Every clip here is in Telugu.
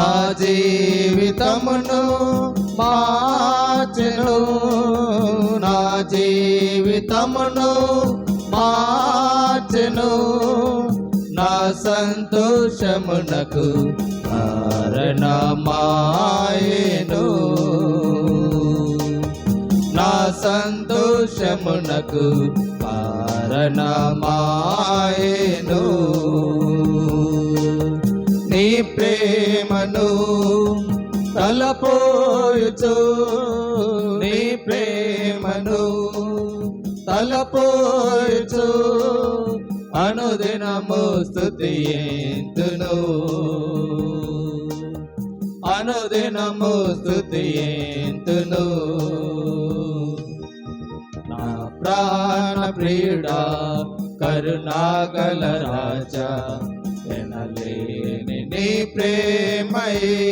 నా జీవితమును మార్చెను. నా జీవితమును మార్చెను. నా సంతోషమునకు కారణమాయను. నా సంతోషమునకు కారణమాయను. ప్రేమను తలపోయుచు. నీ ప్రేమను తలపోయుచు. అనుదినము స్థుతియంతును అనుదినము స్థుతియంతును నా ప్రాణ ప్రియుడా కరుణాగల రాజా. ఎనలేని నీ ప్రేమయే.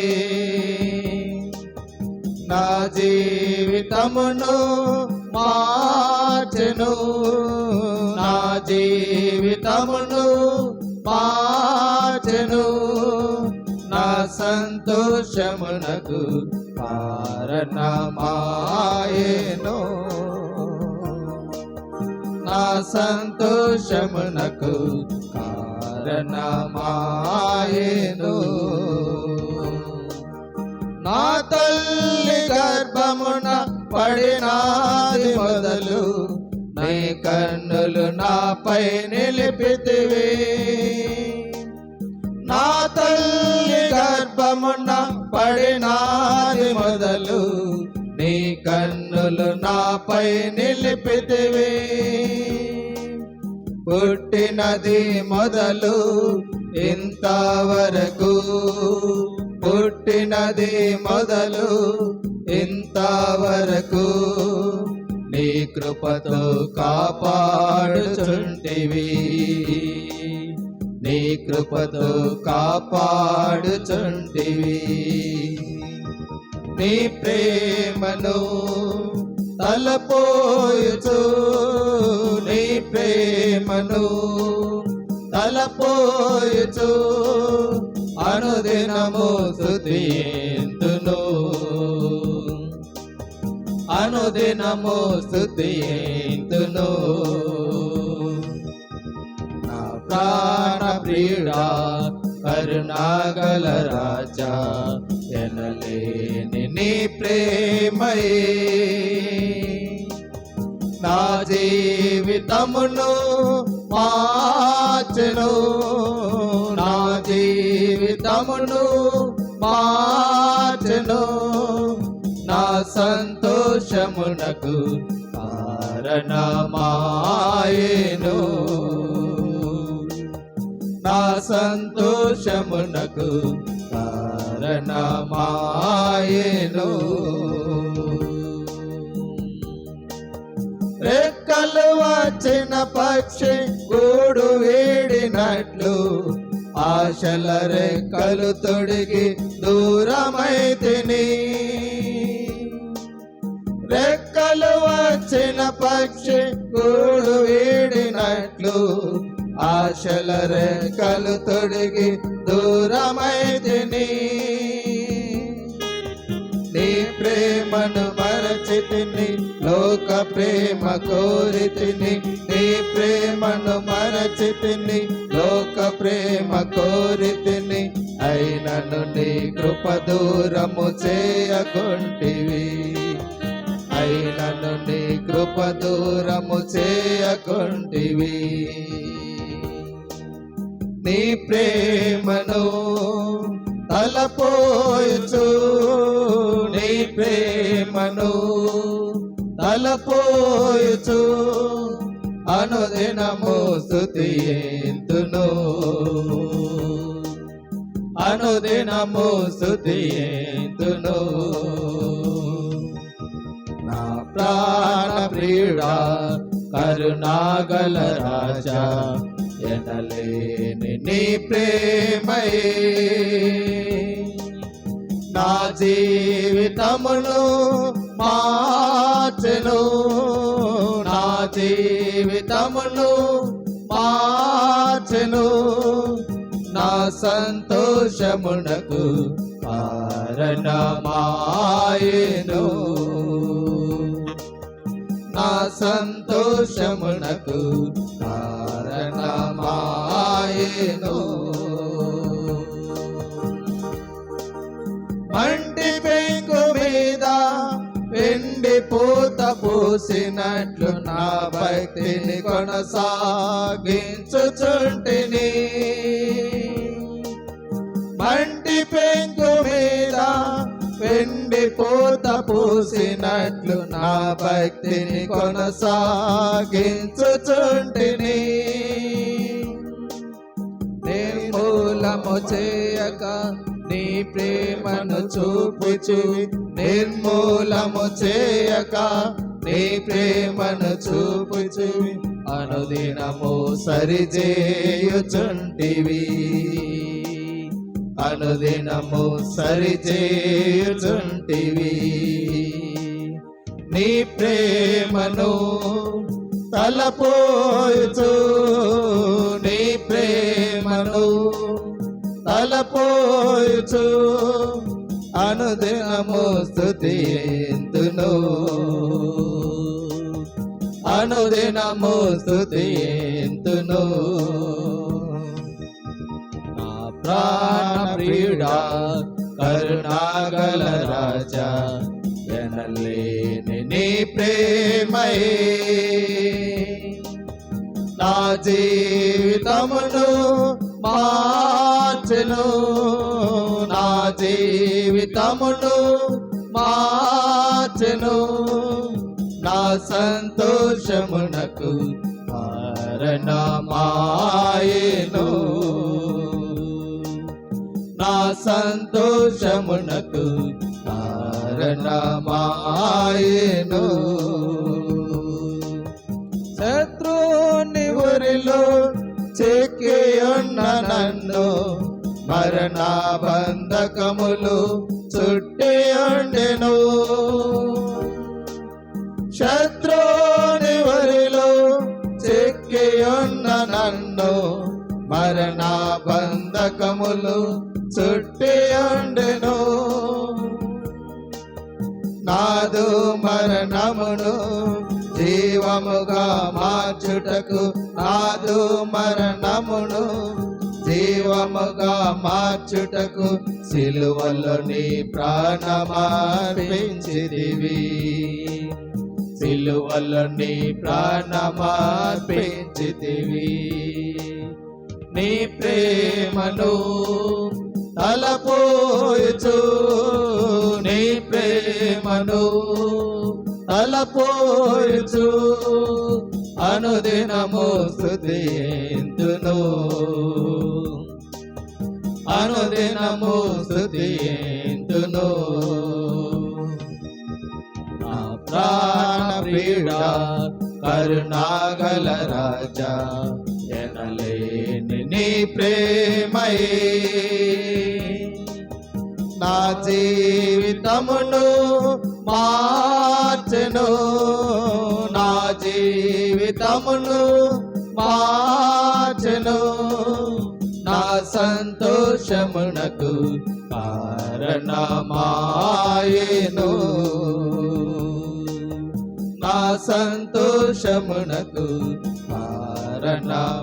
నా జీవితమును మార్చెను. నా జీవితమును మార్చెను. నా సంతోషమునకు కారణమాయను. నా సంతోషమునకు కారణమాయను నా తల్లి గర్భమున పడినాది మొదలు నీ కన్నులు నాపై నిలిపితివి. నా తల్లి గర్భమున పడినాది మొదలు నీ కన్నులు నాపై నిలిపితివి. పుట్టినది మొదలు ఇంతవరకు. పుట్టినది మొదలు ఇంతవరకు. నీ కృపతో కాపాడుచుంటివి. నీ కృపతో కాపాడుచుంటివి. నీ ప్రేమను తలపోయుచు నీ ప్రేమను తలపోయుచు అనుదినము స్థుతియంతును అనుదినము స్థుతియంతును నా ప్రాణ ప్రియుడా కరుణాగల రాజా ఎనలేని నీ ప్రేమయే. నా జీవితమును మార్చెను. నా జీవితమును మార్చెను. నా సంతోషమునకు కారణమాయను. నా సంతోషమునకు కారణమాయను రెక్కలు వచ్చిన పక్షి గూడు వేడినట్లు ఆశల రెక్కలు తొడిగి దూరమైతిని రెక్కలు వచ్చిన పక్షి గూడు వేడినట్లు ఆశల రెక్కలు తొడిగి దూరమైతిని ప్రేమను మరచితిని లోక ప్రేమ కోరితిని. నీ ప్రేమను మరచితిని లోక ప్రేమ కోరితిని. అయినను నీ కృప దూరము చేయకుంటివి. అయినను నీ కృప దూరము చేయకుంటివి. నీ ప్రేమను తలపోయచు నీ ప్రేమను తలపోయుచు. అనుదినము స్థుతియంతును అనుదినము స్థుతియంతును నా ప్రాణ ప్రియుడా కరుణాగల రాజా ఎనలేని నీ ప్రేమయే. నా జీవితమును మార్చెను. నా జీవితమును మార్చెను. నా సంతోషమునకు కారణమాయను. నా సంతోషమునకు కారణమాయను. పూసినట్లు నా భక్తిని కొనసాగించుచుంటిని మంటి పెంకు మీద పెండి పూత పూసినట్లు నా భక్తిని కొనసాగించుచుంటిని నిర్మూలము చేయక నీ ప్రేమను చూపుచు నిర్మూలము చేయక నీ ప్రేమను చూపుచు అనుదినము సరిచేయుచుంటివి. అనుదినము సరిచేయుచుంటివి. నీ ప్రేమను తలపోయుచు నీ ప్రేమను తలపోయుచు అనుదినము స్థుతిను అనుదినము స్థుతిను నా ప్రాణ ప్రియుడా కరుణాగల రాజా ఎనలేని నీ ప్రేమయే. నా జీవితమును మార్చెను. జీవితమును మార్చెను. నా సంతోషమునకు కారణమాయను. నా సంతోషమునకు కారణమాయను. మరణ బంధకములు చుట్టి ఉండెను శత్రుని ఊరిలో చెక్కియున్న నన్ను మరణ బంధకములు చుట్టి ఉండెను నాదు మరణమును జీవముగా మార్చుటకు నాదు మరణమును జీవముగా మార్చుటకు సిలువలో నీ ప్రాణమార్పించిదివి సిలువలో నీ ప్రాణమార్పించిదివి నీ ప్రేమను తలపోయచు నీ ప్రేమను తలపోయచు అనుదినము స్థుతింతును అనుదినము స్థుతింతును నా ప్రాణ ప్రియుడా కరుణాగల రాజా ఎనలేని నీ ప్రేమయే నా జీవితమును మార్చెను నా జీవితమును మార్చెను దోషమునకు కారణమాయను. నా సంతోషమునకు కారణమాయను.